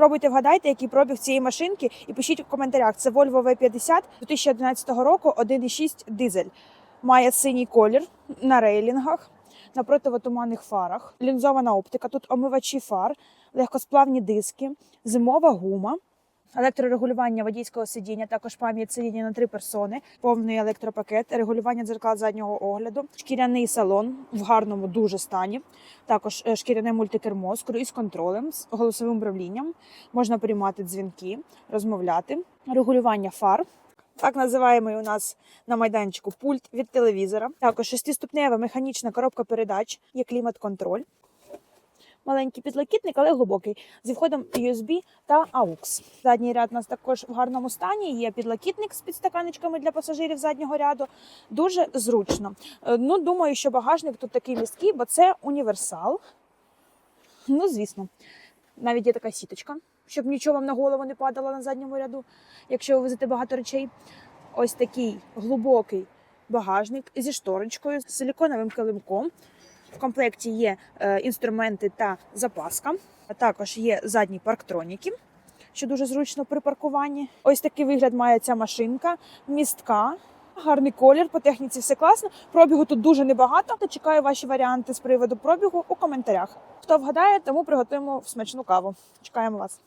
Пробуйте вгадайте, який пробіг цієї машинки, і пишіть в коментарях. Це Volvo V50 2011 року, 1,6 дизель. Має синій колір на рейлінгах, на противотуманних фарах, лінзована оптика. Тут омивачі фар, легкосплавні диски, зимова гума. Електрорегулювання водійського сидіння, також пам'ять сидіння на три персони, повний електропакет, регулювання дзеркал заднього огляду, шкіряний салон в гарному дуже стані. Також е, шкіряне мультикермо з круїз контролем, з голосовим управлінням. Можна приймати дзвінки, розмовляти, регулювання фар. Так називаємо у нас на майданчику пульт від телевізора. Також шестиступнева механічна коробка передач, є клімат-контроль. Маленький підлокітник, але глибокий, зі входом USB та AUX. Задній ряд у нас також в гарному стані. Є підлокітник з підстаканечками для пасажирів заднього ряду. Дуже зручно. Е, Ну, думаю, що багажник тут такий місткий, бо це універсал. Ну, звісно, навіть є така сіточка, щоб нічого вам на голову не падало на задньому ряду, якщо ви везете багато речей. Ось такий глибокий багажник зі шторочкою, з силіконовим килимком. В комплекті є е, інструменти та запаска. Також є задні парктроніки, що дуже зручно при паркуванні. Ось такий вигляд має ця машинка, містка. Гарний колір, по техніці все класно. Пробігу тут дуже небагато. Та чекаю ваші варіанти з приводу пробігу у коментарях. Хто вгадає, тому приготуємо смачну каву. Чекаємо вас.